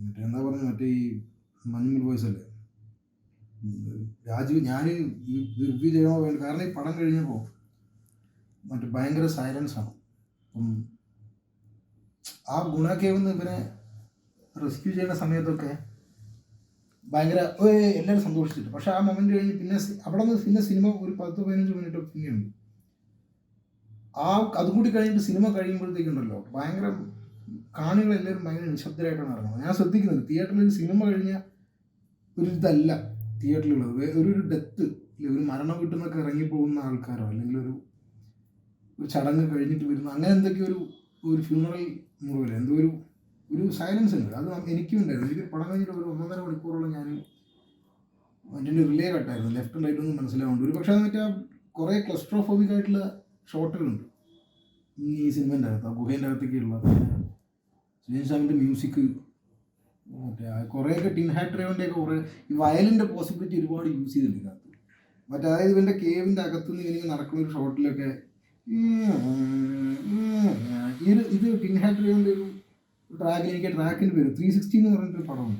മറ്റേ എന്താ പറഞ്ഞു മറ്റേ ഈ മഞ്ഞുമൽ വോയിസ് അല്ലേ? രാജീവ് ഞാൻ റിവ്യൂ ചെയ്യണോ വേണ്ട കാരണം ഈ പടം കഴിഞ്ഞപ്പോൾ മറ്റേ ഭയങ്കര സൈലൻസ് ആണ്. അപ്പം ആ ഗുണക്കേവെന്ന് ഇവനെ റെസ്ക്യൂ ചെയ്യുന്ന സമയത്തൊക്കെ ഭയങ്കര എല്ലാവരും സന്തോഷിച്ചിട്ട്. പക്ഷെ ആ മൊമെന്റ് കഴിഞ്ഞ് പിന്നെ അവിടെ നിന്ന് പിന്നെ സിനിമ ഒരു പത്ത് പതിനഞ്ച് മിനിറ്റ് പിന്നെയുണ്ട്. ആ അതും കൂടി കഴിഞ്ഞിട്ട് സിനിമ കഴിയുമ്പോഴത്തേക്കുണ്ടല്ലോ ഭയങ്കര കാണികളെല്ലാവരും ഭയങ്കര നിശബ്ദരായിട്ടാണ് ഇറങ്ങുന്നത്. ഞാൻ ശ്രദ്ധിക്കുന്നത് തിയേറ്ററിൽ ഒരു സിനിമ കഴിഞ്ഞ ഒരു ഇതല്ല തിയേറ്ററിലുള്ളത് ഒരു ഒരു ഡെത്ത് ഒരു മരണം കിട്ടുന്നൊക്കെ ഇറങ്ങി പോകുന്ന ആൾക്കാരോ അല്ലെങ്കിൽ ഒരു ഒരു ചടങ്ങ് കഴിഞ്ഞിട്ട് വരുന്ന അങ്ങനെ എന്തൊക്കെ ഒരു ഒരു ഫ്യൂണറൽ മുറിവില്ല എന്തോ ഒരു ഒരു സൈലൻസ് ഉണ്ട്. അത് എനിക്കും ഉണ്ടായിരുന്നു. എനിക്ക് പടം കഴിഞ്ഞിട്ട് ഒരു ഒന്നൊന്നര മണിക്കൂറോളം ഞാൻ അതിന്റെ റിലേ കട്ടായിരുന്നു ലെഫ്റ്റും റൈറ്റും ഒന്നും മനസ്സിലാവുന്നുണ്ട്. ഒരു പക്ഷേ മറ്റേ കുറേ ക്ലസ്ട്രോഫോബിക് ആയിട്ടുള്ള ഷോട്ടുകളുണ്ട് ഈ സിനിമേന്റെ അകത്ത് ആ ഗുഹേന്റെ അകത്തേക്കുള്ള സാമിന്റെ മ്യൂസിക് ആ കുറേയൊക്കെ ടിൻ ഹാട്രയോന്റെ ഒക്കെ കുറേ ഈ വയലിന്റെ പോസിബിലിറ്റി ഒരുപാട് യൂസ് ചെയ്തിട്ടുണ്ട് ഇതിനകത്ത്. മറ്റേ അതായത് ഇവന്റെ കേവിന്റെ അകത്തുനിന്ന് ഇങ്ങനെ നടക്കുന്ന ഒരു ഷോട്ടിലൊക്കെ ഈ ഒരു ഇത് ടിൻ ഹാട്രയോന്റെ ഒരു ട്രാക്ക് എനിക്ക് ട്രാക്കിന്റെ പേര് ത്രീ സിക്സ്റ്റി എന്ന് പറഞ്ഞിട്ടൊരു പടമാണ്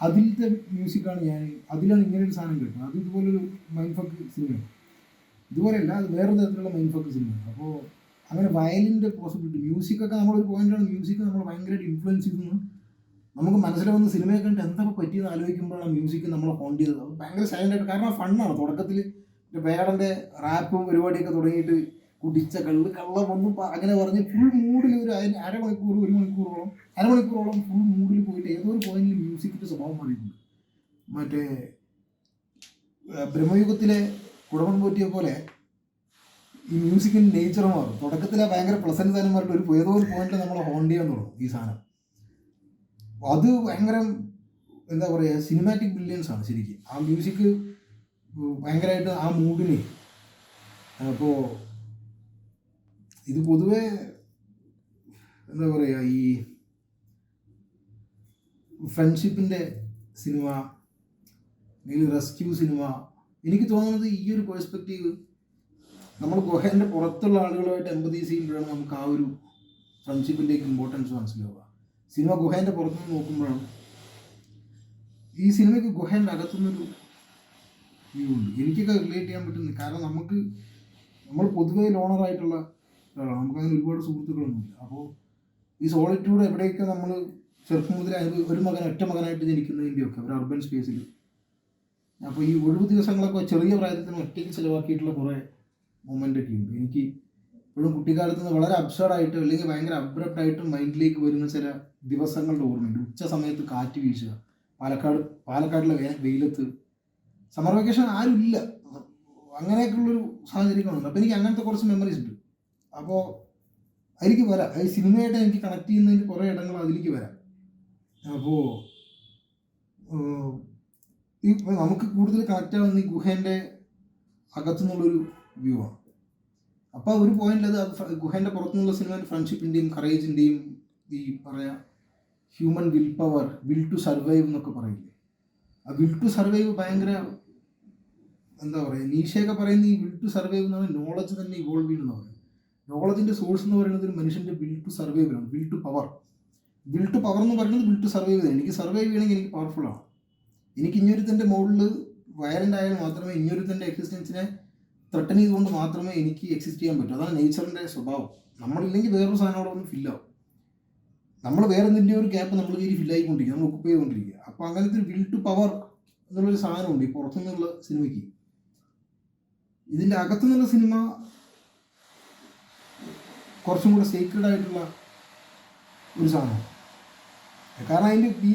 അതിലത്തെ മ്യൂസിക്കാണ് ഞാൻ അതിലാണ് ഇങ്ങനെ ഒരു സാധനം കിട്ടുന്നത് അത് ഇതുപോലൊരു മൈൻഡ് ഫക്ക് സിനിമയാണ് ഇതുപോലെയല്ല അത് വേറെ തരത്തിലുള്ള മൈൻഡ് ഫക്ക് സിനിമയാണ് അപ്പോൾ അങ്ങനെ വയലിന്റെ പോസിബിലിറ്റി മ്യൂസിക്കൊക്കെ നമ്മളൊരു പോയിന്റാണ് മ്യൂസിക് നമ്മൾ ഭയങ്കരമായിട്ട് ഇൻഫ്ലുവൻസ് ചെയ്യുന്നു. നമുക്ക് മനസ്സിലാവുന്ന സിനിമയെ കണ്ടിട്ട് എന്തൊക്കെ പറ്റിയെന്ന് ആലോചിക്കുമ്പോഴാണ് മ്യൂസിക് നമ്മളെ ഹോണ്ട് ചെയ്തത്. അത് ഭയങ്കര സൈലന്റായിട്ട് കാരണം ഫണ്ണാണ് തുടക്കത്തിൽ വേടന്റെ റാപ്പും പരിപാടിയൊക്കെ തുടങ്ങിയിട്ട് കുടിച്ച കള്ള് കള്ള വന്ന് അങ്ങനെ പറഞ്ഞ് ഫുൾ മൂഡിൽ ഒരു അതിന് അരമണിക്കൂർ ഒരു മണിക്കൂറോളം അരമണിക്കൂറോളം ഫുൾ മൂഡിൽ പോയിട്ട് ഏതോ ഒരു പോയിന്റിൽ മ്യൂസിക്കിന്റെ സ്വഭാവം മാറിയിട്ടുണ്ട്. മറ്റേ ബ്രഹ്മയുഗത്തിലെ കുടമൺ പോറ്റിയെ പോലെ ഈ മ്യൂസിക്കിന്റെ നേച്ചർ മാറും തുടക്കത്തിലെ ഭയങ്കര പ്ലസന്റ് സാധനം മാറിയിട്ട് ഒരു ഏതോ ഒരു പോയിന്റിൽ നമ്മൾ ഹോണ്ട് ചെയ്യാൻ തുടങ്ങും ഈ സാധനം. അത് ഭയങ്കര എന്താ പറയുക സിനിമാറ്റിക് ബില്യൻസ് ആണ് ശരിക്കും. ആ മ്യൂസിക് ഭയങ്കരമായിട്ട് ആ മൂഡിനെ അപ്പോൾ ഇത് പൊതുവേ എന്താ പറയുക ഈ ഫ്രണ്ട്ഷിപ്പിന്റെ സിനിമ അല്ലെങ്കിൽ റെസ്ക്യൂ സിനിമ എനിക്ക് തോന്നുന്നത് ഈ ഒരു പേഴ്സ്പെക്റ്റീവ് നമ്മൾ ഗുഹേന്റെ പുറത്തുള്ള ആളുകളുമായിട്ട് എമ്പതി ചെയ്യുമ്പോഴാണ് നമുക്ക് ആ ഒരു ഫ്രണ്ട്ഷിപ്പിന്റെയൊക്കെ ഇമ്പോർട്ടൻസ് മനസ്സിലാവുക. സിനിമ ഗുഹേന്റെ പുറത്തുനിന്ന് നോക്കുമ്പോഴാണ് ഈ സിനിമയ്ക്ക് ഗുഹേന്റെ അകത്തുനിന്നൊരു വ്യൂ ഉണ്ട്. എനിക്കൊക്കെ റിലേറ്റ് ചെയ്യാൻ പറ്റുന്നു കാരണം നമുക്ക് നമ്മൾ പൊതുവേ ലോണറായിട്ടുള്ള ഒരാളാണ്. നമുക്കങ്ങനെ ഒരുപാട് സുഹൃത്തുക്കളൊന്നുമില്ല. അപ്പോൾ ഈ സോളിറ്റ്യൂഡ് എവിടെയൊക്കെ നമ്മൾ ചെറുപ്പം മുതൽ ഒരു മകൻ ഒറ്റ മകനായിട്ട് ജനിക്കുന്നതിന്റെയൊക്കെ ഒരു അർബൻ സ്പേസിൽ അപ്പോൾ ഈ ഒഴിവ് ദിവസങ്ങളൊക്കെ ചെറിയ പ്രായത്തിൽ ഒറ്റയ്ക്ക് ചിലവാക്കിയിട്ടുള്ള കുറേ മൊമെന്റ് ഒക്കെ ഉണ്ട്. എനിക്ക് ഇപ്പോഴും കുട്ടിക്കാലത്ത് നിന്ന് വളരെ അബ്സർഡായിട്ട് അല്ലെങ്കിൽ ഭയങ്കര അബ്രപ്റ്റ് ആയിട്ട് മൈൻഡിലേക്ക് വരുന്ന ചില ദിവസങ്ങളുടെ ഓർമ്മയുണ്ട്. ഉച്ച സമയത്ത് കാറ്റ് വീശുക. പാലക്കാട് പാലക്കാടിലെ വേ- വെയിലത്ത് സമ്മർ വെക്കേഷൻ ആരും ഇല്ല. അങ്ങനെയൊക്കെയുള്ളൊരു സാഹചര്യങ്ങളുണ്ട്. അപ്പോൾ എനിക്ക് അങ്ങനത്തെ കുറച്ച് മെമ്മറീസ് ഉണ്ട്. അപ്പോൾ അതിലേക്ക് വരാം. ഈ സിനിമയായിട്ട് എനിക്ക് കണക്ട് ചെയ്യുന്നതിന് കുറേ ഇടങ്ങൾ അതിലേക്ക് വരാം. അപ്പോൾ ഈ നമുക്ക് കൂടുതൽ കണക്റ്റ് ആവുന്ന ഈ ഗുഹേന്റെ അകത്തുനിന്നുള്ളൊരു വ്യൂ ആണ്. അപ്പോൾ ഒരു പോയിന്റിൽ അത് ഗുഹേന്റെ പുറത്തുനിന്നുള്ള സിനിമ ഫ്രണ്ട്ഷിപ്പിന്റെയും കറേജിന്റെയും ഈ പറയാ human will power will to survive എന്നൊക്കെ പറയില്ലേ? ആ വിൽ ടു സർവൈവ് ഭയങ്കര എന്താ പറയുക നീഷയൊക്കെ പറയുന്ന ഈ വിൽ ടു സർവൈവ് എന്ന് പറഞ്ഞാൽ നോളജ് തന്നെ ഇവോൾവ് ചെയ്യുന്ന പറയുന്നത് നോളജിന്റെ സോഴ്സ് എന്ന് പറയുന്നത് ഒരു മനുഷ്യന്റെ വിൽ ടു സർവൈവ് ആണ് will to power will to power എന്ന് പറയുന്നത് വിൽ ടു സർവൈവ് ആണ് എനിക്ക് സർവൈവ് ചെയ്യണമെങ്കിൽ എനിക്ക് പവർഫുൾ ആണ്. എനിക്ക് ഇഞ്ഞൊരുത്തന്റെ മുകളിൽ വയലന്റ് ആയാൽ മാത്രമേ ഇഞ്ഞൊരുത്തന്റെ എക്സിസ്റ്റൻസിനെ ത്രട്ടൻ ചെയ്തുകൊണ്ട് മാത്രമേ എനിക്ക് എക്സിസ്റ്റ് ചെയ്യാൻ പറ്റൂ. അതാണ് നേച്ചറിന്റെ സ്വഭാവം. നമ്മളില്ലെങ്കിൽ വേറൊരു സാധനം അവിടെ ഒന്ന് ഫില്ലാവും നമ്മൾ വേറെ എന്തിന്റെ ഒരു ഗ്യാപ്പ് നമ്മൾ കയറി ഫില്ലായിക്കൊണ്ടിരിക്കുക നമ്മൾ ഒക്കുപ്പ് ചെയ്തുകൊണ്ടിരിക്കുക. അപ്പോൾ അങ്ങനത്തെ ഒരു വിൽ ടു പവർ എന്നുള്ളൊരു സാധനമുണ്ട് ഈ പുറത്തുനിന്നുള്ള സിനിമയ്ക്ക്. ഇതിന്റെ അകത്തുനിന്നുള്ള സിനിമ കുറച്ചും കൂടെ സീക്രഡ് ആയിട്ടുള്ള ഒരു സാധനം കാരണം അതിന്റെ ഈ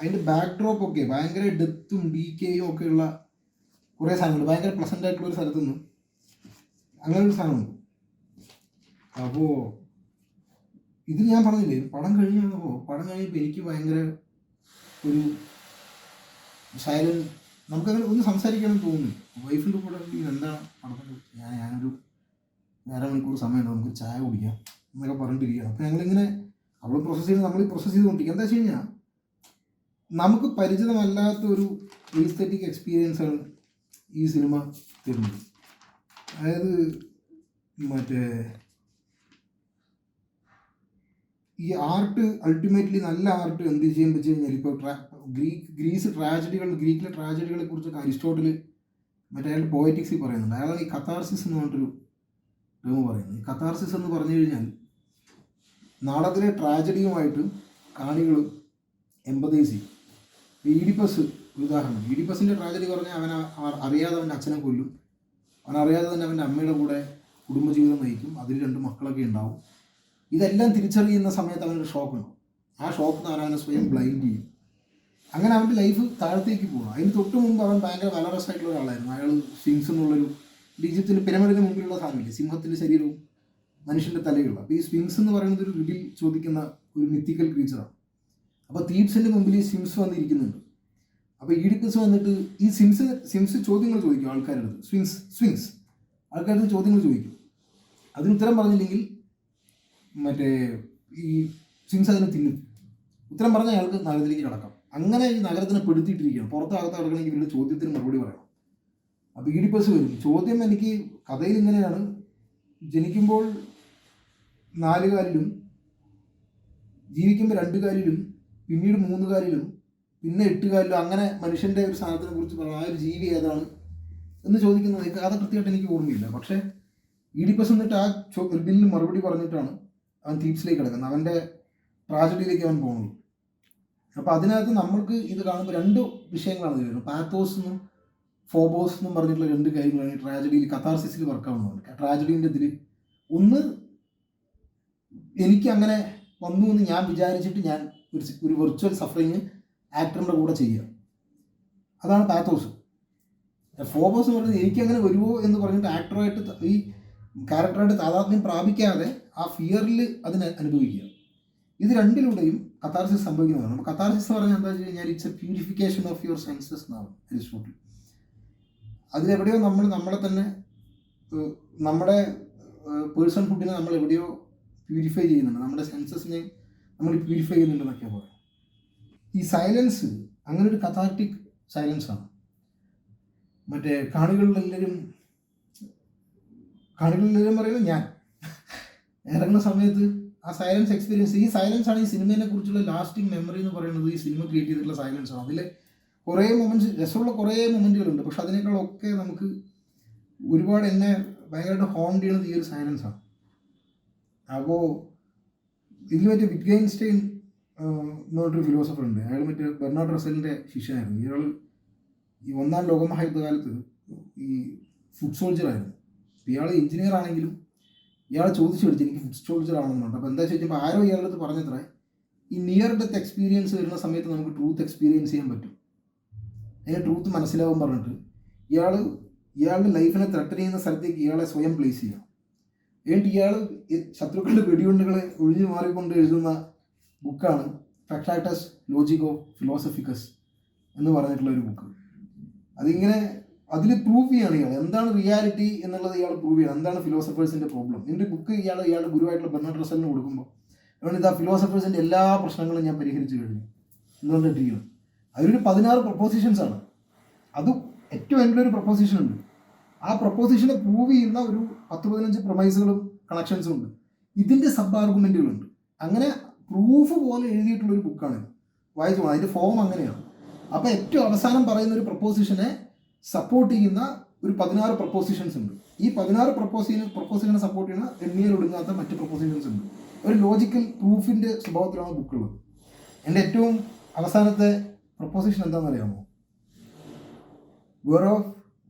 അതിന്റെ ബാക്ക് ഡ്രോപ്പ് ഒക്കെ ഭയങ്കര ഡെത്തും ഡീക്കേയും കെയും ഉള്ള കുറേ സാധനങ്ങൾ. ഭയങ്കര പ്ലസന്റ് ആയിട്ടുള്ള ഒരു സ്ഥലത്തു നിന്ന് അങ്ങനെ ഒരു സാധനമുണ്ട്. അപ്പോൾ ഇത് ഞാൻ പറഞ്ഞില്ലേ പടം കഴിഞ്ഞ് വന്നപ്പോൾ പടം കഴിഞ്ഞപ്പോൾ എനിക്ക് ഭയങ്കര ഒരു സൈലന്റ് നമുക്കങ്ങനെ ഒന്ന് സംസാരിക്കണം തോന്നി വൈഫിന്റെ കൂടെ എന്താണ് പടത്തിൽ ഞാൻ ഞാനൊരു സമയം സമയമുണ്ട് നമുക്ക് ചായ കുടിക്കാം എന്നൊക്കെ പറഞ്ഞിട്ടിരിക്കുക അപ്പോൾ ഞങ്ങളിങ്ങനെ അവൾ പ്രോസസ്സ് ചെയ്ത് നമ്മൾ പ്രോസസ്സ് ചെയ്തുകൊണ്ടിരിക്കുക എന്താ വെച്ച് കഴിഞ്ഞാൽ നമുക്ക് പരിചിതമല്ലാത്ത ഒരു എക്സ്പീരിയൻസ് ആണ് ഈ സിനിമ തരുന്നത് അതായത് മറ്റേ ഈ ആർട്ട് അൾട്ടിമേറ്റ്ലി നല്ല ആർട്ട് എന്ത് ചെയ്യാൻ വെച്ച് കഴിഞ്ഞാൽ ഇപ്പോൾ ഗ്രീക്ക് ഗ്രീസ് ട്രാജഡികൾ ഗ്രീക്കിലെ ട്രാജഡികളെ കുറിച്ചൊക്കെ അരിസ്റ്റോട്ടിൽ മറ്റേ അയാൾ പോയറ്റിക്സിൽ പറയുന്നുണ്ട്. അയാളാണ് ഈ കത്താർസിസ് എന്ന് പറഞ്ഞിട്ടൊരു ടേം പറയുന്നത് ഈ കത്താർസിസ് എന്ന് പറഞ്ഞു കഴിഞ്ഞാൽ നാടകത്തിലെ ട്രാജഡിയുമായിട്ട് കാണികൾ എമ്പതൈസ് ചെയ്യും ഈഡിപ്പസ് ഉദാഹരണം. ഇഡിപ്പസിന്റെ ട്രാജഡി പറഞ്ഞാൽ അവൻ അറിയാതെ അവന്റെ അച്ഛനെ കൊല്ലും. അവൻ അറിയാതെ തന്നെ അവന്റെ അമ്മയുടെ കൂടെ കുടുംബജീവിതം നയിക്കും. അതിൽ രണ്ട് മക്കളൊക്കെ ഉണ്ടാവും. ഇതെല്ലാം തിരിച്ചറിയുന്ന സമയത്ത് അവനൊരു ഷോക്ക് ഉണ്ടാവും. ആ ഷോക്ക് നിന്ന് അവനെ സ്വയം ബ്ലൈൻഡ് ചെയ്യും. അങ്ങനെ അവന്റെ ലൈഫ് താഴത്തേക്ക് പോകണം അതിന് തൊട്ട് മുമ്പ് അവൻ ഭയങ്കര വലറസ് ആയിട്ടുള്ള ഒരാളായിരുന്നു. അയാൾ സ്വിങ്സ് എന്നുള്ളൊരു ഈജിപ്തിന്റെ പിരമിഡിന് മുമ്പിലുള്ള സാധനമില്ലേ? സിംഹത്തിന്റെ ശരീരവും മനുഷ്യന്റെ തലയുള്ള അപ്പോൾ ഈ സ്വിങ്സ് എന്ന് പറയുന്നത് ഒരു റിഡിൽ ചോദിക്കുന്ന ഒരു മിത്തിക്കൽ ക്രീച്ചറാണ് അപ്പോൾ തീപ്സിന്റെ മുമ്പിൽ ഈ സ്ഫിങ്സ് വന്നിരിക്കുന്നുണ്ട്. അപ്പോൾ ഈഡിപ്പസ് വന്നിട്ട് ഈ സിംസ് സിംസ് ചോദ്യങ്ങൾ ചോദിക്കും ആൾക്കാരുടെ സ്വിങ്സ് സ്വിങ്സ് ആൾക്കാരുടെ ചോദ്യങ്ങൾ ചോദിക്കും. അതിന് ഉത്തരം പറഞ്ഞില്ലെങ്കിൽ മറ്റേ ഈ സിംസ് അതിനെ തിന്നും. ഉത്തരം പറഞ്ഞ അയാൾക്ക് നഗരത്തിലേക്ക് കടക്കാം. അങ്ങനെ ഈ നഗരത്തിനെ പെടുത്തിയിട്ടിരിക്കുകയാണ്. പുറത്തകത്ത് കിടക്കണമെങ്കിൽ ഇവരുടെ ചോദ്യത്തിന് മറുപടി പറയണം. അപ്പോൾ ഈഡിപ്പസ് വരും. ചോദ്യം എനിക്ക് കഥയിൽ ഇങ്ങനെയാണ്. ജനിക്കുമ്പോൾ നാല് കാലിലും ജീവിക്കുമ്പോൾ രണ്ട് കാലിലും പിന്നീട് മൂന്ന് കാലിലും പിന്നെ എട്ടുകാലിലോ കാലിലും അങ്ങനെ മനുഷ്യന്റെ ഒരു സാധനത്തിനെ കുറിച്ച് പറഞ്ഞു ആ ഒരു ജീവി ഏതാണ് എന്ന് ചോദിക്കുന്നത് എനിക്ക് അത് കൃത്യമായിട്ട് എനിക്ക് ഓർമ്മയില്ല. പക്ഷേ ഈഡിപ്പസ് എന്നിട്ട് ആ ബില്ലിന് മറുപടി പറഞ്ഞിട്ടാണ് അവൻ തീപ്സിലേക്ക് കിടക്കുന്നത്. അവന്റെ ട്രാജഡിയിലേക്ക് അവൻ പോകുന്നത്. അപ്പോൾ അതിനകത്ത് നമ്മൾക്ക് ഇത് കാണുമ്പോൾ രണ്ട് വിഷയങ്ങളാണ് ഇത് വരുന്നത്. പാത്തോസ് എന്നും ഫോബോസ് എന്നും പറഞ്ഞിട്ടുള്ള രണ്ട് കാര്യങ്ങളാണ് ഈ ട്രാജഡിയിൽ കത്താർസിസിൽ വർക്കാവുന്നത് ട്രാജഡീന്റെ ഇതിൽ ഒന്ന് എനിക്ക് അങ്ങനെ വന്നു എന്ന് ഞാൻ വിചാരിച്ചിട്ട് ഞാൻ ഒരു ഒരു വെർച്വൽ സഫറിങ് ആക്ടറിന്റെ കൂടെ ചെയ്യുക. അതാണ് പാത്തോസ് ഫോബോസ് എന്ന് പറയുന്നത് എനിക്കങ്ങനെ വരുമോ എന്ന് പറഞ്ഞിട്ട് ആക്ടറുമായിട്ട് ത- ഈ ക്യാരക്ടറായിട്ട് താതാത്മ്യം പ്രാപിക്കാതെ ആ ഫിയറിൽ അതിനെ അനുഭവിക്കുക. ഇത് രണ്ടിലൂടെയും കത്താർസിസ് സംഭവിക്കുന്നതാണ്. അപ്പോൾ കത്താർസിസ് എന്ന് പറഞ്ഞാൽ എന്താ വെച്ച് കഴിഞ്ഞാൽ it's a purification of your senses എന്നാണ് അരിസ്റ്റോട്ടിൽ അതിലെവിടെയോ നമ്മൾ നമ്മളെ തന്നെ നമ്മുടെ പേഴ്സൺ ഫുഡിനെ നമ്മൾ എവിടെയോ പ്യൂരിഫൈ ചെയ്യുന്നുണ്ട്. നമ്മുടെ സെൻസസിനെ നമ്മൾ പ്യൂരിഫൈ ചെയ്യുന്നുണ്ടെന്നൊക്കെയാണ് പറയുന്നത്. ഈ സൈലൻസ് അങ്ങനെ ഒരു കഥാർട്ടിക് സൈലൻസാണ് മറ്റേ കാണികളിലെല്ലാവരും കാണികളിലെല്ലാവരും പറയുന്നത് ഞാൻ. ഇറങ്ങുന്ന സമയത്ത് ആ സൈലൻസ് എക്സ്പീരിയൻസ് ഈ സൈലൻസ് ആണ് ഈ സിനിമയെ കുറിച്ചുള്ള ലാസ്റ്റിംഗ് മെമ്മറി എന്ന് പറയുന്നത് ഈ സിനിമ ക്രിയേറ്റ് ചെയ്തിട്ടുള്ള സൈലൻസ് ആണ്. അതിൽ കുറേ മൊമെന്റ്സ് രസമുള്ള കുറേ മൊമെന്റുകളുണ്ട് പക്ഷെ അതിനേക്കാളൊക്കെ നമുക്ക് ഒരുപാട് എന്നെ ഭയങ്കരമായിട്ട് ഹോം ചെയ്യുന്നത് ഈ ഒരു സൈലൻസാണ് അപ്പോൾ ഇതിൽ മറ്റേ വിറ്റ്ഗൈൻസ്റ്റൈൻ എന്ന് ഫിലോസഫർ ഉണ്ട്. അയാൾ മറ്റേ ബെർണാഡ് റസലിന്റെ ശിഷ്യനായിരുന്നു. ഇയാൾ ഈ ഒന്നാം ലോകമഹായുദ്ധകാലത്ത് ഈ ഫുഡ് സോൾജറായിരുന്നു അപ്പോൾ ഇയാൾ എഞ്ചിനീയർ ആണെങ്കിലും ഇയാൾ ചോദിച്ചു പഠിച്ചു എനിക്ക് ഫുഡ് സോൾജർ ആണെന്നുണ്ട് അപ്പോൾ എന്താ ചോദിച്ചപ്പോൾ ആരോ ഇയാളുടെ അടുത്ത് പറഞ്ഞത്രേ ഈ നിയർ ഡെത്ത് എക്സ്പീരിയൻസ് വരുന്ന സമയത്ത് നമുക്ക് ട്രൂത്ത് എക്സ്പീരിയൻസ് ചെയ്യാൻ പറ്റും. അതിന് ട്രൂത്ത് മനസ്സിലാവും പറഞ്ഞിട്ട് ഇയാൾ ഇയാളുടെ ലൈഫിനെ ത്രട്ടൻ ചെയ്യുന്ന സ്ഥലത്തേക്ക് ഇയാളെ സ്വയം പ്ലേസ് ചെയ്യാം. എന്നിട്ട് ഇയാൾ ശത്രുക്കളുടെ വെടിയുണ്ടുകളെ ഒഴിഞ്ഞു മാറിക്കൊണ്ട് എഴുതുന്ന ബുക്കാണ് ഫെക്ടാറ്റസ് ലോജിക് ഓഫ് ഫിലോസഫിക്കസ് എന്ന് പറഞ്ഞിട്ടുള്ള ഒരു ബുക്ക് അതിങ്ങനെ അതിൽ പ്രൂവ് ചെയ്യാണ് ഇയാൾ എന്താണ് റിയാലിറ്റി എന്നുള്ളത് ഇയാൾ പ്രൂവ് ചെയ്യണം. എന്താണ് ഫിലോസഫേഴ്സിന്റെ പ്രോബ്ലം ഇതിന്റെ ബുക്ക് ഇയാൾ ഇയാളുടെ ഗുരുവായിട്ടുള്ള ബെർണാഡ് റസലിന് കൊടുക്കുമ്പോൾ അതുകൊണ്ട് ഇതാ ഫിലോസഫേഴ്സിന്റെ എല്ലാ പ്രശ്നങ്ങളും ഞാൻ പരിഹരിച്ചു കഴിഞ്ഞു. എന്നുള്ള എന്നുകൊണ്ടിട്ടിരിക്കണം അതിലൊരു പതിനാറ് പ്രപ്പോസിഷൻസ് ആണ്. അത് ഏറ്റവും എന്റെ ഒരു പ്രപ്പോസിഷൻ ഉണ്ട്. ആ പ്രപ്പോസിഷനെ പ്രൂവ് ചെയ്യുന്ന ഒരു പത്ത് പതിനഞ്ച് പ്രൊമൈസുകളും കണക്ഷൻസും ഉണ്ട്. ഇതിന്റെ സബ് ആർഗ്യുമെന്റുകളുണ്ട് അങ്ങനെ പ്രൂഫ് പോലെ എഴുതിയിട്ടുള്ളൊരു ബുക്കാണ് വായിച്ചു? പോകണം അതിന്റെ ഫോം അങ്ങനെയാണ്. അപ്പോൾ ഏറ്റവും അവസാനം പറയുന്ന ഒരു പ്രപ്പോസിഷനെ സപ്പോർട്ട് ചെയ്യുന്ന ഒരു പതിനാറ് പ്രപ്പോസിഷൻസ് ഉണ്ട്. ഈ പതിനാറ് പ്രപ്പോസിഷൻ പ്രപ്പോസിഷനെ സപ്പോർട്ട് ചെയ്യുന്ന എണ്ണിയിൽ ഒടുങ്ങാത്ത മറ്റ് പ്രപ്പോസിഷൻസ് ഉണ്ട്. ഒരു ലോജിക്കൽ പ്രൂഫിന്റെ സ്വഭാവത്തിലാണ് ബുക്കുള്ളത് എന്റെ ഏറ്റവും അവസാനത്തെ പ്രപ്പോസിഷൻ എന്താണെന്ന് അറിയാമോ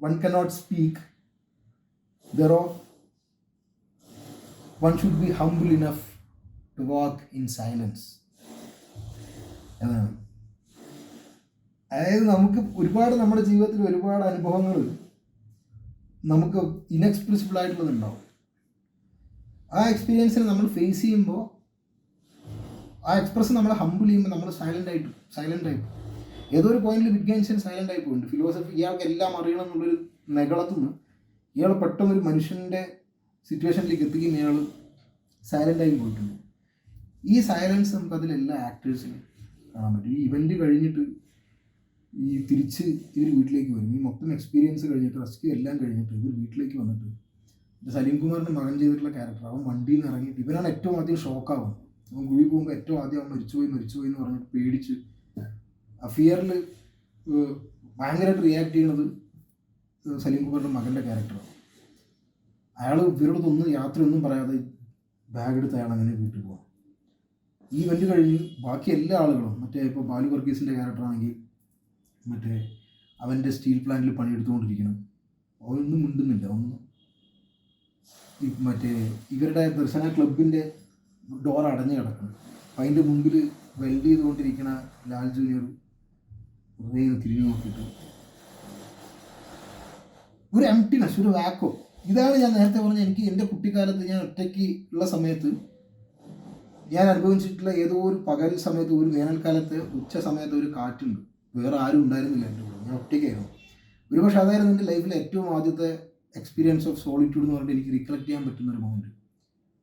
one one speak speak, of one should be humble enough. To walk in silence. എന്നാണ് അതായത് നമുക്ക് ഒരുപാട് നമ്മുടെ ജീവിതത്തിൽ ഒരുപാട് അനുഭവങ്ങൾ നമുക്ക് ഇൻഎക്സ്പ്രസിബിൾ ആയിട്ടുള്ളത് ഉണ്ടാവും. ആ എക്സ്പീരിയൻസിനെ നമ്മൾ ഫേസ് ചെയ്യുമ്പോൾ ആ എക്സ്പ്രസ് നമ്മൾ ഹമ്പിൾ ചെയ്യുമ്പോൾ നമ്മൾ സൈലന്റ് ആയിട്ട് സൈലന്റ് ആയിട്ട് ഏതോ ഒരു പോയിന്റിൽ വിറ്റ്ഗൻഷൻ സൈലന്റ് ആയി പോകുന്നുണ്ട്. ഫിലോസഫി ഇയാൾക്ക് എല്ലാം അറിയണം എന്നുള്ളൊരു നെകളത്തുനിന്ന് ഇയാൾ പെട്ടെന്ന് ഒരു മനുഷ്യന്റെ സിറ്റുവേഷനിലേക്ക് എത്തുകയും ഇയാൾ സൈലന്റ് ആയി പോയിട്ടുണ്ട്. ഈ സൈലൻസ് നമുക്ക് അതിൽ എല്ലാ ആക്ടേഴ്സിനും കാണാൻ പറ്റും. ഈ ഇവന്റ് കഴിഞ്ഞിട്ട് ഈ തിരിച്ച് ഇവർ വീട്ടിലേക്ക് വരും. ഈ മൊത്തം എക്സ്പീരിയൻസ് കഴിഞ്ഞിട്ട് റെസ്ക്യൂ എല്ലാം കഴിഞ്ഞിട്ട് ഇവർ വീട്ടിലേക്ക് വന്നിട്ട് സലീം കുമാറിന്റെ മകൻ ചെയ്തിട്ടുള്ള ക്യാരക്ടർ അവൻ വണ്ടിയിൽ നിന്ന് ഇറങ്ങിയിട്ട് ഇവനാണ് ഏറ്റവും ആദ്യം ഷോക്കാവുന്നത് അവൻ കുഴി പോകുമ്പോൾ ഏറ്റവും ആദ്യം അവൻ മരിച്ചുപോയി മരിച്ചുപോയി എന്ന് പറഞ്ഞിട്ട് പേടിച്ച് ആ ഫിയറിൽ ഭയങ്കരമായിട്ട് റിയാക്ട് ചെയ്യുന്നത് സലീം കുമാറിന്റെ മകന്റെ ക്യാരക്ടറാണ് അയാൾ ഇവരോടൊന്നും യാത്രയൊന്നും പറയാതെ ബാഗ് എടുത്ത് അയാൾ അങ്ങനെ വീട്ടിൽ പോകാം ഈ ഇവന്റ് കഴിഞ്ഞ് ബാക്കി എല്ലാ ആളുകളും മറ്റേ ഇപ്പോൾ ബാലു വർഗീസിന്റെ ക്യാരക്ടറാണെങ്കിൽ മറ്റേ അവന്റെ സ്റ്റീൽ പ്ലാന്റിൽ പണിയെടുത്തുകൊണ്ടിരിക്കണം. അവനൊന്നും മിണ്ടുന്നില്ല. ഒന്നും മറ്റേ ഇവരുടെ ദർശന ക്ലബിന്റെ ഡോർ അടഞ്ഞു കിടക്കണം. അപ്പം അതിന്റെ മുമ്പിൽ വെൽഡ് ചെയ്തുകൊണ്ടിരിക്കുന്ന ലാൽ ജൂനിയർ വെറുതെ തിരിഞ്ഞു നോക്കിയിട്ട്. ഒരു എംറ്റിനെസ് ഒരു വാക്കോ ഇതാണ് ഞാൻ നേരത്തെ പറഞ്ഞ എനിക്ക് എന്റെ കുട്ടിക്കാലത്ത് ഞാൻ ഒറ്റയ്ക്ക് ഉള്ള സമയത്ത് ഞാൻ അനുഭവിച്ചിട്ടുള്ള ഏതോ ഒരു പകൽ സമയത്ത് ഒരു വേനൽക്കാലത്ത് ഉച്ച സമയത്ത് ഒരു കാറ്റുണ്ട്. വേറെ ആരും ഉണ്ടായിരുന്നില്ല എന്റെ കൂടെ. ഞാൻ ഒറ്റയ്ക്കായിരുന്നു. ഒരുപക്ഷെ അതായിരുന്നു എന്റെ ലൈഫിലെ ഏറ്റവും ആദ്യത്തെ എക്സ്പീരിയൻസ് ഓഫ് സോളിറ്റ്യൂഡ് എന്ന് പറഞ്ഞിട്ട് എനിക്ക് റിക്കളക്ട് ചെയ്യാൻ പറ്റുന്ന ഒരു മൊമെന്റ്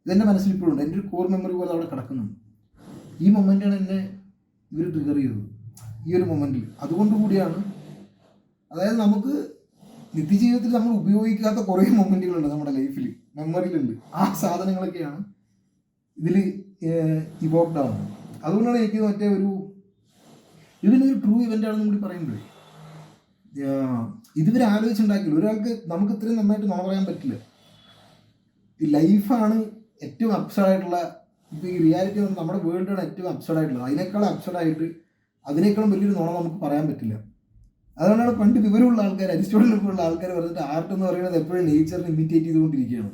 ഇതെന്റെ മനസ്സിൽ ഇപ്പോഴും ഉണ്ട്. എന്റെ ഒരു കോർ മെമ്മറി പോലെ അവിടെ കിടക്കുന്നുണ്ട്. ഈ മൊമെന്റാണ് എന്നെ ഇവർ ട്രിഗർ ചെയ്തത്. ഈ ഒരു മൊമെന്റിൽ അതുകൊണ്ട് കൂടിയാണ് അതായത് നമുക്ക് നിത്യജീവിതത്തിൽ നമ്മൾ ഉപയോഗിക്കാത്ത കുറേ മൊമെന്റുകളുണ്ട് നമ്മുടെ ലൈഫിൽ മെമ്മറിയിലുണ്ട് ആ സാധനങ്ങളൊക്കെയാണ് ഇതിൽ ഇവോക്ഡ് ആവുന്നത് അതുകൊണ്ടാണ് എനിക്ക് മറ്റേ ഒരു ഇതിനൊരു ട്രൂ ഇവന്റ് ആണെന്ന് കൂടി പറയുന്നത് ഇതുവരെ ആലോചിച്ചുണ്ടാക്കില്ല ഒരാൾക്ക് നമുക്ക് ഇത്രയും നന്നായിട്ട് നുണ പറയാൻ പറ്റില്ല. ഈ ലൈഫാണ് ഏറ്റവും അപ്സഡായിട്ടുള്ള ഇപ്പോൾ ഈ റിയാലിറ്റി വന്ന് നമ്മുടെ വേൾഡാണ് ഏറ്റവും അപ്സഡായിട്ടുള്ളത് അതിനേക്കാളും അപ്സഡ് അതിനേക്കാളും വലിയൊരു നോണം നമുക്ക് പറയാൻ പറ്റില്ല. അതുകൊണ്ടാണ് പണ്ട് വിവരമുള്ള ആൾക്കാർ അരിസ്റ്റോട്ടലൊക്കെ ഉള്ള ആൾക്കാർ പറഞ്ഞിട്ട് ആർട്ട് എന്ന് പറയുന്നത് എപ്പോഴും നേച്ചറിനെ ഇമിറ്റേറ്റ് ചെയ്തുകൊണ്ടിരിക്കുകയാണ്.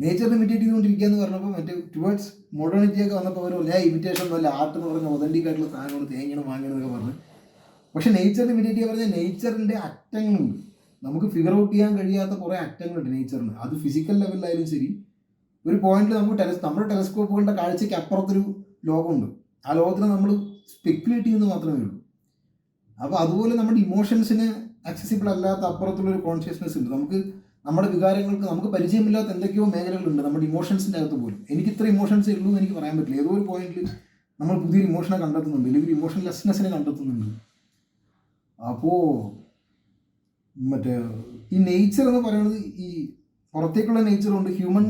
നേച്ചറിനെ ഇമിറ്റേറ്റ് ചെയ്തുകൊണ്ടിരിക്കുക എന്ന് പറഞ്ഞപ്പോൾ മറ്റേ ടുവേർഡ്സ് മോഡേണിറ്റി ഒക്കെ വന്നപ്പോൾ അവർ ഞാൻ ഇമിറ്റേഷൻ ഒന്നുമല്ല ആർട്ട് എന്ന് പറഞ്ഞ ഒതന്റിക് ആയിട്ടുള്ള സാധനങ്ങൾ തേങ്ങണം വാങ്ങണം എന്നൊക്കെ പറഞ്ഞ്. പക്ഷെ നേച്ചറിനെ ഇമിറ്റേറ്റ് ചെയ്യുക പറഞ്ഞാൽ നേച്ചറിന്റെ അറ്റങ്ങളുണ്ട്. നമുക്ക് ഫിഗർ ഔട്ട് ചെയ്യാൻ കഴിയാത്ത കുറേ അറ്റങ്ങളുണ്ട് നേച്ചറിന് അത് ഫിസിക്കൽ ലെവലിലായാലും ശരി. ഒരു പോയിന്റിൽ നമുക്ക് ടെലസ് നമ്മുടെ ടെലസ്കോപ്പുകളുടെ കാഴ്ചയ്ക്ക് അപ്പുറത്തൊരു ലോകമുണ്ട്. ആ ലോകത്തിന് നമ്മൾ സ്പെക്കുലേറ്റ് ചെയ്യുന്നത് മാത്രമേ ഉള്ളൂ. അപ്പോൾ അതുപോലെ നമ്മുടെ ഇമോഷൻസിന് ആക്സസിബിൾ അല്ലാത്ത അപ്പുറത്തുള്ളൊരു കോൺഷ്യസ്നെസ് ഉണ്ട്. നമുക്ക് നമ്മുടെ വികാരങ്ങൾക്ക് നമുക്ക് പരിചയമില്ലാത്ത എന്തൊക്കെയോ മേഖലകളുണ്ട്. നമ്മുടെ ഇമോഷൻസിന്റെ അകത്ത് പോലും. എനിക്ക് ഇത്ര ഇമോഷൻസ് ഉള്ളൂ എന്ന് എനിക്ക് പറയാൻ പറ്റില്ല. ഏതോ ഒരു പോയിന്റിൽ നമ്മൾ പുതിയൊരു ഇമോഷനെ കണ്ടെത്തുന്നുണ്ട്. അല്ലെങ്കിൽ ഇമോഷൻ ലെസ്നെസ്സിനെ കണ്ടെത്തുന്നുണ്ട്. അപ്പോൾ മറ്റേ ഈ നേച്ചർ എന്ന് പറയുന്നത് ഈ പുറത്തേക്കുള്ള നേച്ചറുണ്ട് ഹ്യൂമൻ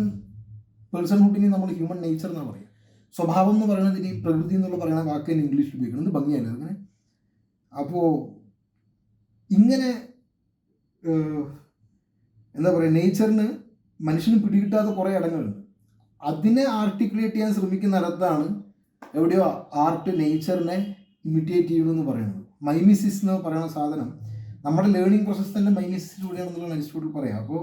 പേഴ്സൺഹുഡിനെ നമ്മൾ ഹ്യൂമൻ നേച്ചർ എന്നാണ് പറയുക സ്വഭാവം എന്ന് പറയുന്നത് ഈ പ്രകൃതി എന്നുള്ള പറയുന്ന വാക്ക് ഇംഗ്ലീഷിൽ ഉപയോഗിക്കണം. ഇത് ഭംഗിയല്ല അങ്ങനെ അപ്പോൾ ഇങ്ങനെ എന്താ പറയുക നേച്ചറിന് മനുഷ്യന് പിടികിട്ടാത്ത കുറേ ഇടങ്ങളുണ്ട് അതിനെ ആർട്ടിക്കുലേറ്റ് ചെയ്യാൻ ശ്രമിക്കുന്ന ഇടത്താണ് എവിടെയോ ആർട്ട് നേച്ചറിനെ ഇമിറ്റേറ്റ് ചെയ്യണമെന്ന് പറയുന്നത്. മൈമിസിസ് എന്ന് പറയുന്ന സാധനം നമ്മുടെ ലേണിംഗ് പ്രോസസ്സ് തന്നെ മൈമിസിസിലൂടെയാണെന്നുള്ള അരിസ്റ്റോട്ടിൽ പറയാം അപ്പോൾ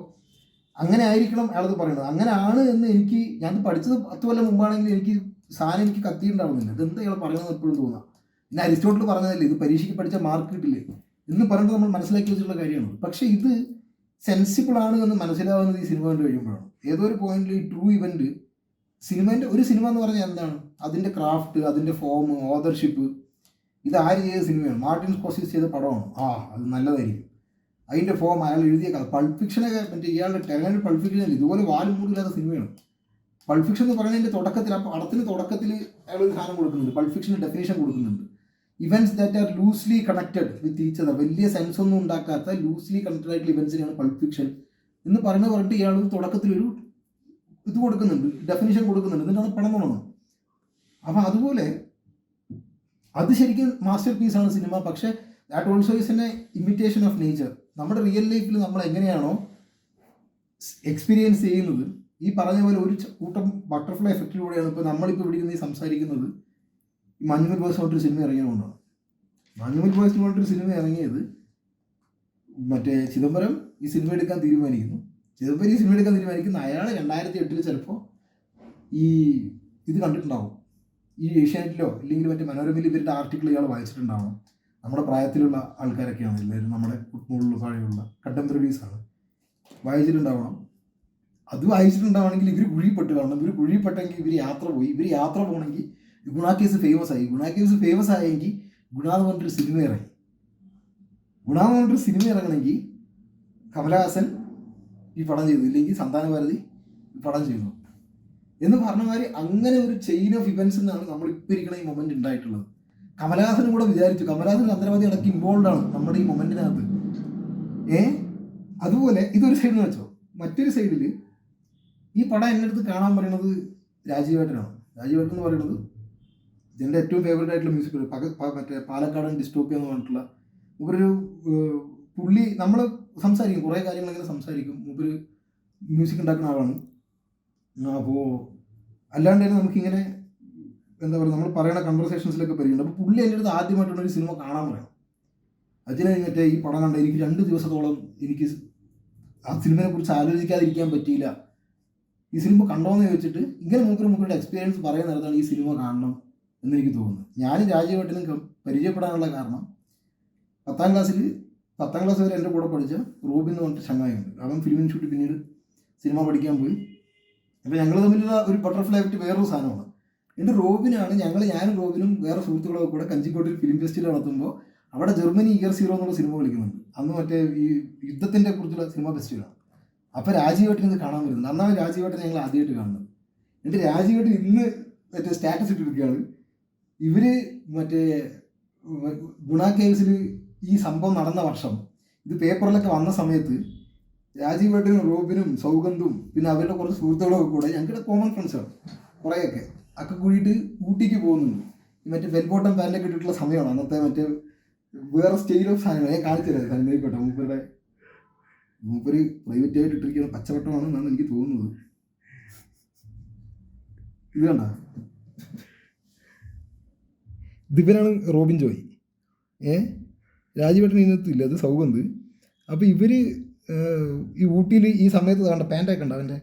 അങ്ങനെ ആയിരിക്കണം അയാളത് പറയുന്നത്. അങ്ങനെ ആണ് എന്ന് എനിക്ക് ഞാൻ പഠിച്ചത് പത്ത് കൊല്ലം മുമ്പാണെങ്കിൽ എനിക്ക് സാധനം എനിക്ക് കത്തിയിട്ടുണ്ടാവുന്നില്ല എന്താ ഇയാൾ പറയുന്നത് എപ്പോഴും തോന്നാം. പിന്നെ അരിസ്റ്റോട്ടിൽ പറഞ്ഞതല്ലേ ഇത് പരീക്ഷയ്ക്ക് പഠിച്ച മാർക്ക് കിട്ടില്ലേ എന്ന് പറഞ്ഞിട്ട് നമ്മൾ മനസ്സിലാക്കി വെച്ചിട്ടുള്ള കാര്യമാണ്. പക്ഷേ ഇത് സെൻസിബിൾ ആണ് എന്ന് മനസ്സിലാവുന്നത് ഈ സിനിമ കണ്ടു കഴിയുമ്പോഴാണ്. ഏതോ ഒരു പോയിന്റിൽ ഈ ട്രൂ ഇവന്റ് സിനിമേന്റെ ഒരു സിനിമ എന്ന് പറഞ്ഞാൽ എന്താണ്? അതിന്റെ ക്രാഫ്റ്റ് അതിന്റെ ഫോം ഓദർഷിപ്പ് ഇത് ആര് ചെയ്ത സിനിമയാണ്. മാർട്ടിൻ സ്കോസിസ് ചെയ്ത പടമാണ്. ആ അത് നല്ലതായിരിക്കും. അതിന്റെ ഫോം അയാൾ എഴുതിയ കഥ മറ്റേ ഇയാളുടെ ടെലന്റ് പൾഫിക്ഷൻ ഇതുപോലെ വാലും മൂടില്ലാത്ത സിനിമയാണ്. പൾഫിക്ഷൻ എന്ന് പറയുന്നതിന്റെ തുടക്കത്തിൽ ആ പടത്തിന് തുടക്കത്തിൽ അയാൾ ഒരു സാധനം കൊടുക്കുന്നുണ്ട്. പൾഫിക്ഷന് ഡെഫിനേഷൻ കൊടുക്കുന്നുണ്ട്. Events that are loosely connected with each other വലിയ സെൻസ് ഒന്നും ഉണ്ടാക്കാത്ത ലൂസ്ലി കണക്റ്റഡ് ആയിട്ടുള്ള ഇവൻസിനെയാണ് പൾപ്പ് ഫിക്ഷൻ എന്ന് പറഞ്ഞു പറഞ്ഞിട്ട് ഇയാൾ തുടക്കത്തിലൊരു ഇത് കൊടുക്കുന്നുണ്ട് ഡെഫിനേഷൻ കൊടുക്കുന്നുണ്ട്. എന്നിട്ടാണ് പണം തുടങ്ങുന്നത് അപ്പം അതുപോലെ അത് ശരിക്കും മാസ്റ്റർ പീസാണ് സിനിമ പക്ഷേ that also is an imitation of nature നമ്മുടെ റിയൽ ലൈഫിൽ നമ്മൾ എങ്ങനെയാണോ എക്സ്പീരിയൻസ് ചെയ്യുന്നത്? ഈ പറഞ്ഞ പോലെ ഒരു കൂട്ടം ബട്ടർഫ്ലൈ എഫക്റ്റിലൂടെയാണ് ഇപ്പോൾ നമ്മളിപ്പോൾ ഇവിടെ ഈ സംസാരിക്കുന്നത്. മഞ്ഞുമൽ ബോയ്സ് പറഞ്ഞിട്ടൊരു സിനിമ ഇറങ്ങിയതുകൊണ്ടാണ് മഞ്ഞുമൽ ബോയ്സ് പറഞ്ഞിട്ടൊരു സിനിമ ഇറങ്ങിയത് മറ്റേ ചിദംബരം ഈ സിനിമ എടുക്കാൻ തീരുമാനിക്കുന്നു. ചിദംബരം ഈ സിനിമ എടുക്കാൻ തീരുമാനിക്കുന്നു അയാൾ രണ്ടായിരത്തി എട്ടിൽ ചിലപ്പോൾ ഈ ഇത് കണ്ടിട്ടുണ്ടാവും. ഈ ഏഷ്യാനെറ്റിലോ ഇല്ലെങ്കിൽ മറ്റേ മനോരമയിൽ ഇവരുടെ ആർട്ടിക്കിൾ ഇയാൾ വായിച്ചിട്ടുണ്ടാവണം. നമ്മുടെ പ്രായത്തിലുള്ള ആൾക്കാരൊക്കെയാണ്. എല്ലാവരും നമ്മുടെ ഫുട്ബോളിൽ താഴെയുള്ള കണ്ടംപററീസാണ് വായിച്ചിട്ടുണ്ടാവണം. അത് വായിച്ചിട്ടുണ്ടാവണമെങ്കിൽ ഇവർ കുഴിപ്പെട്ട് കാണണം. ഇവർ കുഴിപ്പെട്ടെങ്കിൽ ഇവർ യാത്ര പോയി. ഇവർ യാത്ര പോകണമെങ്കിൽ ഗുണ കേസ് ഫേമസ് ആയി. ഗുണ കേസ് ഫേമസ് ആയെങ്കിൽ ഗുണ എന്ന് പറഞ്ഞിട്ടൊരു സിനിമ ഇറങ്ങി. ഗുണ എന്ന് പറഞ്ഞിട്ടൊരു സിനിമ ഇറങ്ങണമെങ്കിൽ കമലഹാസൻ ഈ പടം ചെയ്തു. ഇല്ലെങ്കിൽ സന്താനഭാരതി ഈ പടം ചെയ്തു എന്ന് പറഞ്ഞ മാതിരി അങ്ങനെ ഒരു ചെയിൻ ഓഫ് ഇവൻസ് എന്നാണ് നമ്മൾ ഇപ്പോൾ ഇരിക്കുന്ന ഈ മൊമെന്റ് ഉണ്ടായിട്ടുള്ളത്. കമലഹാസനും കൂടെ വിചാരിച്ചു. കമലഹാസൻ ചന്ദ്രമതി അടക്കി ഇൻവോൾവ് ആണ് നമ്മുടെ ഈ മൊമെന്റിനകത്ത് ഏ? അതുപോലെ ഇതൊരു സൈഡിൽ വെച്ചോ. മറ്റൊരു സൈഡിൽ ഈ പടം എന്റെ അടുത്ത് കാണാൻ പറയുന്നത് രാജീവേട്ടനാണ്. രാജീവേട്ടൻ എന്ന് പറയുന്നത് എന്റെ ഏറ്റവും ഫേവറേറ്റ് ആയിട്ടുള്ള മ്യൂസിക് മറ്റേ പാലക്കാടൻ ഡിസ്റ്റോപ്പിയ എന്ന് പറഞ്ഞിട്ടുള്ള ഏഹ്, പുള്ളി നമ്മൾ സംസാരിക്കും കുറേ കാര്യങ്ങൾ സംസാരിക്കും. മൂപ്പര് മ്യൂസിക് ഉണ്ടാക്കുന്ന ആളാണ്. അപ്പോൾ അല്ലാണ്ട് തന്നെ നമുക്കിങ്ങനെ എന്താ പറയുക നമ്മൾ പറയുന്ന കൺവെർസേഷൻസിലൊക്കെ പറയുന്നുണ്ട് അപ്പോൾ പുള്ളി എന്റെ അടുത്ത് ആദ്യമായിട്ടാണ് ഒരു സിനിമ കാണാൻ പറയണം അതിന് കഴിഞ്ഞിട്ട് ഈ പടം കണ്ട എനിക്ക് രണ്ട് ദിവസത്തോളം എനിക്ക് ആ സിനിമയെ കുറിച്ച് ആലോചിക്കാതിരിക്കാൻ പറ്റിയില്ല. ഈ സിനിമ കണ്ടോന്ന് ചോദിച്ചിട്ട് ഇങ്ങനെ മൂപ്പര് മൂപ്പരുടെ എക്സ്പീരിയൻസ് പറയുന്ന നേരത്താണ് ഈ സിനിമ കാണണം. എന്ന് എനിക്ക് തോന്നുന്നു. ഞാൻ രാജീവേട്ടനും പരിചയപ്പെടാനുള്ള കാരണം പത്താം ക്ലാസ്സിൽ പത്താം ക്ലാസ് വരെ എന്റെ കൂടെ പഠിച്ച റൂബിൻ എന്ന് പറഞ്ഞിട്ട് ചങ്ങായിയുണ്ട്. അവൻ ഫിലിം ഇൻസ്റ്റിറ്റ്യൂട്ട് പിന്നീട് സിനിമ പഠിക്കാൻ പോയി. അപ്പോൾ ഞങ്ങൾ തമ്മിലുള്ള ഒരു ബട്ടർഫ്ലൈ ആയിട്ട് വേറൊരു സാധനമാണ്. എന്റെ റോബിനാണ് ഞങ്ങൾ ഞാനും റോബിനും വേറെ സുഹൃത്തുക്കളൊക്കെ കൂടെ കഞ്ചിക്കോട്ടിൽ ഫിലിം ഫെസ്റ്റിവൽ നടത്തുമ്പോൾ അവിടെ ജർമ്മനി ഇയർ സീറോ എന്നുള്ള സിനിമ കളിക്കുന്നുണ്ട്. അന്ന് മറ്റേ ഈ യുദ്ധത്തിന്റെ കുറിച്ചുള്ള സിനിമ ഫെസ്റ്റിവലാണ് അപ്പോൾ രാജീവേട്ടൻ ഇത് കാണാൻ വരുന്നത് അന്നാണ് രാജീവേട്ടൻ ഞങ്ങൾ ആദ്യമായിട്ട് കാണുന്നത്. എന്നിട്ട് രാജീവേട്ടൻ ഇന്ന് മറ്റേ സ്റ്റാറ്റസ് ഇട്ടിരിക്കുകയാണ്. ഇവർ മറ്റേ ഗുണ കേസിൽ ഈ സംഭവം നടന്ന വർഷം ഇത് പേപ്പറിലൊക്കെ വന്ന സമയത്ത് രാജീവ് രാജീവേട്ടനും റോബിനും സൗഗന്ധും പിന്നെ അവരുടെ കുറച്ച് സുഹൃത്തുക്കളൊക്കെ കൂടെ ഞങ്ങളുടെ കോമൺ ഫ്രണ്ട്സാണ് കുറേയൊക്കെ. ഒക്കെ കൂടിയിട്ട് ഊട്ടിക്ക് പോകുന്നുണ്ട്. മറ്റേ ബെൽബോട്ടം പാനിലൊക്കെ ഇട്ടിട്ടുള്ള സമയമാണ്. അന്നത്തെ മറ്റേ വേറെ സ്റ്റൈൽ ഓഫ് സാധനങ്ങൾ ഞാൻ കാണിച്ചു തരാം. സന്ദയിക്കട്ടെ മൂപ്പരുടെ മൂപ്പര് പ്രൈവറ്റ് ആയിട്ട് ഇട്ടിരിക്കുന്ന പച്ചവട്ടമാണ് എന്നാണ് എനിക്ക് തോന്നുന്നത്. ഇത് കണ്ട? ദിവനാണ് റോബിൻ ജോയ്. ഏ? രാജീവേട്ടൻ ഇതിനകത്തില്ല അത് സൗഗന്ധ്. അപ്പോൾ ഇവർ ഈ ഊട്ടിയിൽ ഈ സമയത്ത് കണ്ട പാന്റൊക്കെ ഉണ്ട് അവന്റെ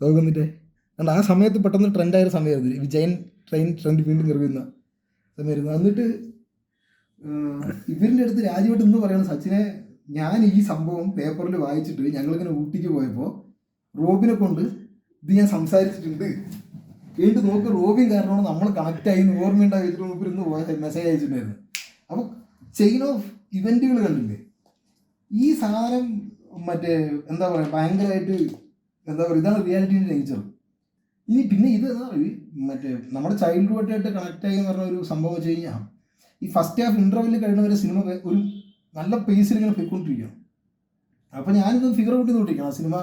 സൗഗന്ധിന്റെ കണ്ട? ആ സമയത്ത് പെട്ടെന്ന് ട്രെൻഡായ സമയമായിരുന്നു വിജയൻ ട്രെയിൻ ട്രെൻഡ് വീണ്ടും നിർമ്മിക്കുന്ന സമയമായിരുന്നു. എന്നിട്ട് ഇവരിന്റെ അടുത്ത് രാജീവേട്ടൻ എന്ന് പറയുന്നത് സച്ചിനെ ഞാൻ ഈ സംഭവം പേപ്പറിൽ വായിച്ചിട്ട് ഞങ്ങളിങ്ങനെ ഊട്ടിക്ക് പോയപ്പോൾ റോബിനെ കൊണ്ട് ഇത് ഞാൻ സംസാരിച്ചിട്ടുണ്ട്. വീണ്ടും നോക്ക് റോബിൻ കാരണമാണ് നമ്മൾ കണക്ട് ആയി ഓർമ്മയുണ്ടായി വെച്ചിട്ട് മുമ്പ് ഇന്ന് മെസ്സേജ് അയച്ചിട്ടുണ്ടായിരുന്നു. അപ്പോൾ ചെയിൻ ഓഫ് ഇവന്റുകൾ കണ്ടില്ലേ? ഈ സാധനം മറ്റേ എന്താ പറയുക ഭയങ്കരമായിട്ട് എന്താ പറയുക ഇതാണ് റിയാലിറ്റീന്റെ നേച്ചർ ഇനി പിന്നെ ഇത് എന്താ പറയുക മറ്റേ നമ്മുടെ ചൈൽഡ്ഹുഡായിട്ട് കണക്ട് ആയി എന്ന് പറഞ്ഞ ഒരു സംഭവം വെച്ച് കഴിഞ്ഞാൽ ഈ ഫസ്റ്റ് ഹാഫ് ഇന്റർവെല്ലിൽ കഴിയുന്നവരെ സിനിമ ഒരു നല്ല പേസിൽ ഇങ്ങനെ പോയിക്കൊണ്ടിരിക്കുകയാണ്. അപ്പോൾ ഞാനിത് ഫിഗർ ഔട്ട് ചെയ്തുകൊണ്ടിരിക്കണം ആ സിനിമ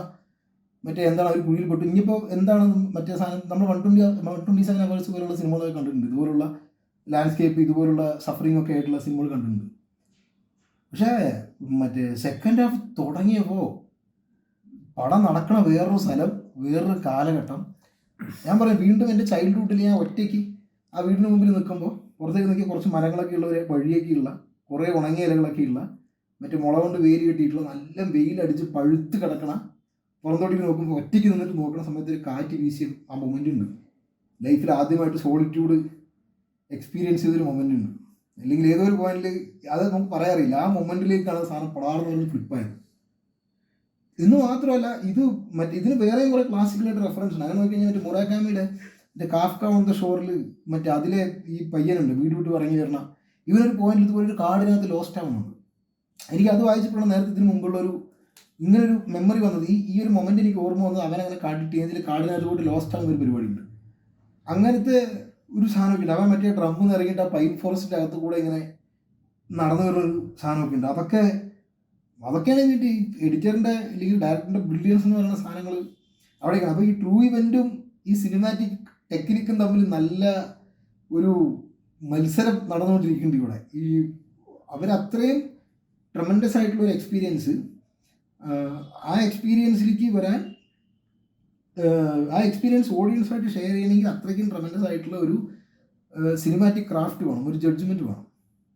മറ്റേ എന്താണ് അവർ കുഴിയിൽ പെട്ടു. ഇനിയിപ്പോൾ എന്താണ് മറ്റേ സാധനം? നമ്മൾ one twenty one twenty seven hours പോലുള്ള സിനിമകളൊക്കെ കണ്ടിട്ടുണ്ട്. ഇതുപോലുള്ള ലാൻഡ്സ്കേപ്പ് ഇതുപോലുള്ള സഫറിംഗ് ഒക്കെ ആയിട്ടുള്ള സിനിമകൾ കണ്ടിട്ടുണ്ട്. പക്ഷേ മറ്റേ സെക്കൻഡ് ഹാഫ് തുടങ്ങിയപ്പോൾ പടം നടക്കണ വേറൊരു സ്ഥലം വേറൊരു കാലഘട്ടം. ഞാൻ പറയാം വീണ്ടും എന്റെ ചൈൽഡ്ഹുഡിൽ ഞാൻ ഒറ്റയ്ക്ക് ആ വീടിന് മുമ്പിൽ നിൽക്കുമ്പോൾ പുറത്തേക്ക് നിൽക്കി കുറച്ച് മരങ്ങളൊക്കെ ഉള്ള ഒരു വഴിയൊക്കെ ഉള്ള കുറേ ഉണങ്ങിയ ഇലകളൊക്കെ ഉള്ള മറ്റേ മുള കൊണ്ട് വേര് കെട്ടിയിട്ടുള്ള നല്ല വെയിലടിച്ച് പഴുത്ത് കിടക്കണ പുറന്തോട്ടിക്ക് നോക്കുമ്പോൾ ഒറ്റയ്ക്ക് നിന്നിട്ട് നോക്കുന്ന സമയത്ത് ഒരു കാറ്റ് വീശിയ ആ മൊമെന്റ് ഉണ്ട്. ലൈഫിൽ ആദ്യമായിട്ട് സോളിറ്റ്യൂഡ് എക്സ്പീരിയൻസ് ചെയ്തൊരു മൊമെന്റ് ഉണ്ട്. അല്ലെങ്കിൽ ഏതോ ഒരു പോയിന്റിൽ അത് നമുക്ക് പറയാറില്ല. ആ മൊമെന്റിലേക്കാണ് സാധനം പടാർന്ന് പറഞ്ഞ് ഫ്ലിപ്പായത് ഇന്ന് മാത്രമല്ല ഇത് മറ്റേ ഇതിന് വേറെയും കുറേ ക്ലാസിക്കലായിട്ട് റെഫറൻസ് ഉണ്ട്. അങ്ങനെ നോക്കി കഴിഞ്ഞാൽ മറ്റേ മുറാക്കാമിയുടെ മറ്റേ കാഫ്ക ഓൺ ദ ഷോറിൽ മറ്റേ അതിലെ ഈ പയ്യനുണ്ട് വീട് വിട്ട് ഇറങ്ങി തരണം ഇവനൊരു പോയിന്റിൽ ഇതുപോലെ ഒരു കാടിനകത്ത് ലോസ്റ്റ് ആവുന്നുണ്ട്. എനിക്ക് അത് വായിച്ചപ്പോഴാണ് നേരത്തെ ഇതിന് മുമ്പുള്ള ഒരു ഇങ്ങനൊരു മെമ്മറി വന്നത് ഈ ഈ ഒരു മൊമെന്റ് എനിക്ക് ഓർമ്മ വന്നത് അവനങ്ങനെ കാട്ടിട്ട് ഏതിൽ കാടിനകത്ത് ലോസ്റ്റ് ആകുന്ന ഒരു പരിപാടിയുണ്ട്. അങ്ങനത്തെ ഒരു സാധനമൊക്കെ ഉണ്ട്. അവൻ മറ്റേ ഡ്രമ്മിൽ നിന്ന് ഇറങ്ങിയിട്ട് ആ പൈൻ ഫോറസ്റ്റിന്റെ അകത്ത് കൂടെ ഇങ്ങനെ നടന്നു വരുന്ന ഒരു സാധനമൊക്കെ ഉണ്ട്. അതൊക്കെ അതൊക്കെയാണ് എന്നിട്ട് ഈ എഡിറ്ററിന്റെ അല്ലെങ്കിൽ ഡയറക്ടറിന്റെ ബ്രില്യൻസ് എന്ന് പറയുന്ന സാധനങ്ങൾ അവിടേക്കാണ് അപ്പോൾ ഈ ട്രൂ ഇവന്റും ഈ സിനിമാറ്റിക് ടെക്നിക്കും തമ്മിൽ നല്ല ഒരു മത്സരം നടന്നുകൊണ്ടിരിക്കുന്നുണ്ട് ഇവിടെ. ഈ അവരത്രയും ട്രമൻഡസ് ആയിട്ടുള്ള ഒരു എക്സ്പീരിയൻസ് ആ എക്സ്പീരിയൻസിലേക്ക് വരാൻ ആ എക്സ്പീരിയൻസ് ഓഡിയൻസായിട്ട് ഷെയർ ചെയ്യണമെങ്കിൽ അത്രയ്ക്കും ട്രമൻഡസ് ആയിട്ടുള്ള ഒരു സിനിമാറ്റിക് ക്രാഫ്റ്റ് വേണം ഒരു ജഡ്ജ്മെന്റ് വേണം.